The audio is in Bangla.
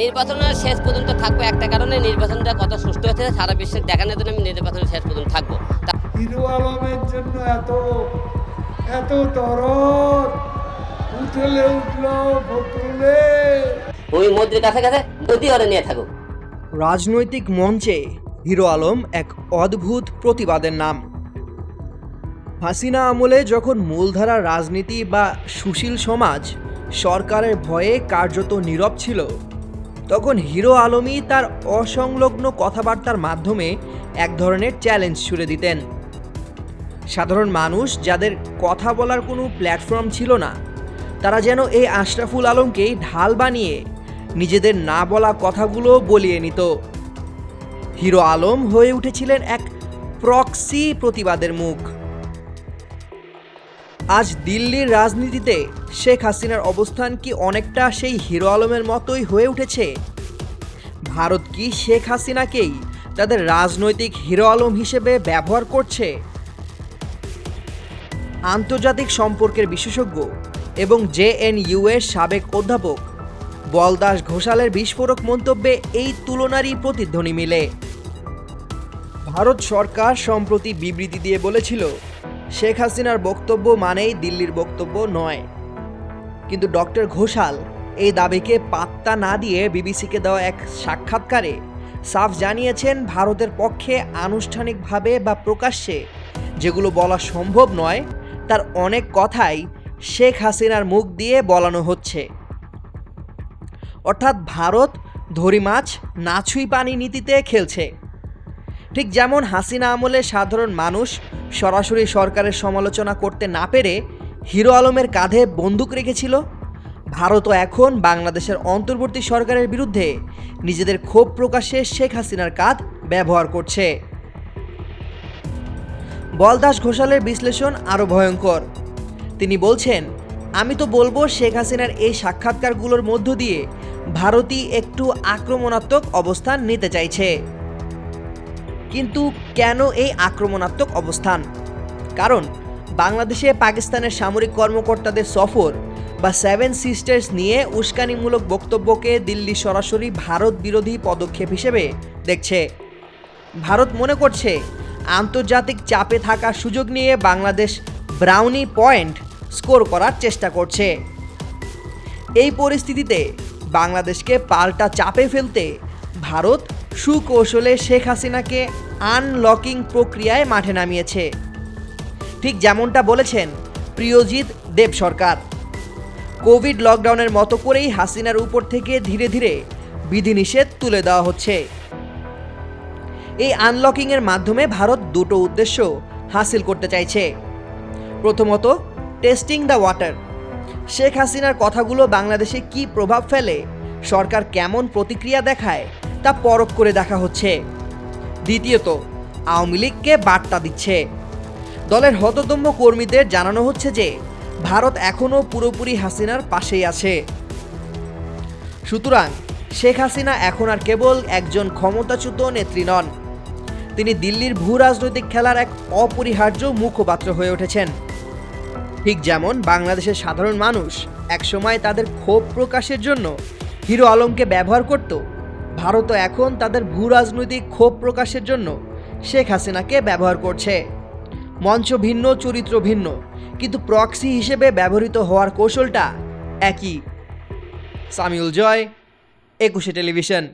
নির্বাচনের শেষ পর্যন্ত থাকব একটা কারণে নির্বাচনটা কত সুস্থ হচ্ছে সারা বিশ্বের দেখানোর জন্য আমি নির্বাচনের শেষ পর্যন্ত থাকব। হিরো আলমের জন্য এত এত তরত উঠলে উঠল ওই মোদির কাছে কাছে মোদি ওরে নিয়ে থাকুক। রাজনৈতিক মঞ্চে হিরো আলম এক অদ্ভুত প্রতিবাদের নাম। হাসিনা আমলে যখন মূলধারা রাজনীতি বা সুশীল সমাজ সরকারের ভয়ে কার্যত নীরব ছিল তখন হিরো আলমই তার অসংলগ্ন কথাবার্তার মাধ্যমে এক ধরনের চ্যালেঞ্জ ছুড়ে দিতেন। সাধারণ মানুষ যাদের কথা বলার কোনো প্ল্যাটফর্ম ছিল না, তারা যেন এই আশরাফুল আলমকেই ঢাল বানিয়ে নিজেদের না বলা কথাগুলো বলিয়ে নিত। হিরো আলম হয়ে উঠেছিলেন এক প্রক্সি প্রতিবাদের মুখ। আজ দিল্লির রাজনীতিতে শেখ হাসিনার অবস্থান কি অনেকটা সেই হিরো আলমের মতোই হয়ে উঠেছে? ভারত কি শেখ হাসিনাকেই তাদের রাজনৈতিক হিরো আলম হিসেবে ব্যবহার করছে? আন্তর্জাতিক সম্পর্কের বিশেষজ্ঞ এবং জেএনইউ এর সাবেক অধ্যাপক বলদাস ঘোষালের বিস্ফোরক মন্তব্যে এই তুলনারই প্রতিধ্বনি মিলে। ভারত সরকার সম্প্রতি বিবৃতি দিয়ে বলেছিল শেখ হাসিনার বক্তব্য মানেই দিল্লির বক্তব্য নয়। কিন্তু ডক্টর ঘোষাল এই দাবিকে পাত্তা না দিয়ে বিবিসিকে দেওয়া এক সাক্ষাৎকারে সাফ জানিয়েছেন, ভারতের পক্ষে আনুষ্ঠানিকভাবে বা প্রকাশ্যে যেগুলো বলা সম্ভব নয়, তার অনেক কথাই শেখ হাসিনার মুখ দিয়ে বলানো হচ্ছে। অর্থাৎ ভারত ধরি মাছ নাছুই পানি নীতিতে খেলছে। ঠিক যেমন হাসিনা আমলে সাধারণ মানুষ সরাসরি সরকারের সমালোচনা করতে না পেরে হিরো আলমের কাঁধে বন্দুক রেখেছিল, ভারতও এখন বাংলাদেশের অন্তর্বর্তী সরকারের বিরুদ্ধে নিজেদের ক্ষোভ প্রকাশে শেখ হাসিনার কাঁধ ব্যবহার করছে। বলদাস ঘোষালের বিশ্লেষণ আরও ভয়ঙ্কর। তিনি বলছেন, আমি তো বলব শেখ হাসিনার এই সাক্ষাৎকারগুলোর মধ্য দিয়ে ভারতই একটু আক্রমণাত্মক অবস্থান নিতে চাইছে। কিন্তু কেন এই আক্রমণাত্মক অবস্থান? কারণ বাংলাদেশে পাকিস্তানের সামরিক কর্মকর্তাদের সফর বা সেভেন সিস্টার্স নিয়ে উস্কানিমূলক বক্তব্যকে দিল্লি সরাসরি ভারত বিরোধী পদক্ষেপ হিসেবে দেখছে। ভারত মনে করছে আন্তর্জাতিক চাপে থাকার সুযোগ নিয়ে বাংলাদেশ ব্রাউনি পয়েন্ট স্কোর করার চেষ্টা করছে। এই পরিস্থিতিতে বাংলাদেশকে পাল্টা চাপে ফেলতে ভারত সুকৌশলে শেখ হাসিনাকে আনলকিং প্রক্রিয়ায় মাঠে নামিয়েছে। ঠিক যেমনটা বলেছেন প্রিয়জিৎ দেব সরকার। কোভিড লকডাউনের মতো করেই হাসিনার উপর থেকে ধীরে ধীরে বিধিনিষেধ তুলে দেওয়া হচ্ছে। এই আনলকিংয়ের মাধ্যমে ভারত দুটো উদ্দেশ্য হাসিল করতে চাইছে। প্রথমত টেস্টিং দ্য ওয়াটার শেখ হাসিনার কথাগুলো বাংলাদেশে কি প্রভাব ফেলে, সরকার কেমন প্রতিক্রিয়া দেখায় তা পরখ করে দেখা হচ্ছে। দ্বিতীয়ত, আওয়ামী লীগকে বার্তা দিচ্ছে। দলের হতদম্য কর্মীদের জানানো হচ্ছে যে, ভারত এখনও পুরোপুরি হাসিনার পাশেই আছে। সুতরাং, শেখ হাসিনা এখন আর কেবল একজন ক্ষমতাচ্যুত নেত্রী নন। তিনি দিল্লির ভূ রাজনৈতিক খেলার এক অপরিহার্য মুখপাত্র হয়ে উঠেছেন। ঠিক যেমন বাংলাদেশের সাধারণ মানুষ একসময় তাদের ক্ষোভ প্রকাশের জন্য হিরো আলমকে ব্যবহার করত ভারতও এখন তাদের ভূ রাজনৈতিক ক্ষোভ প্রকাশের জন্য শেখ হাসিনাকে ব্যবহার করছে। মঞ্চ ভিন্ন, চরিত্র ভিন্ন, কিন্তু প্রক্সি হিসেবে ব্যবহৃত হওয়ার কৌশলটা একই। সামিউল জয়, একুশে টেলিভিশন।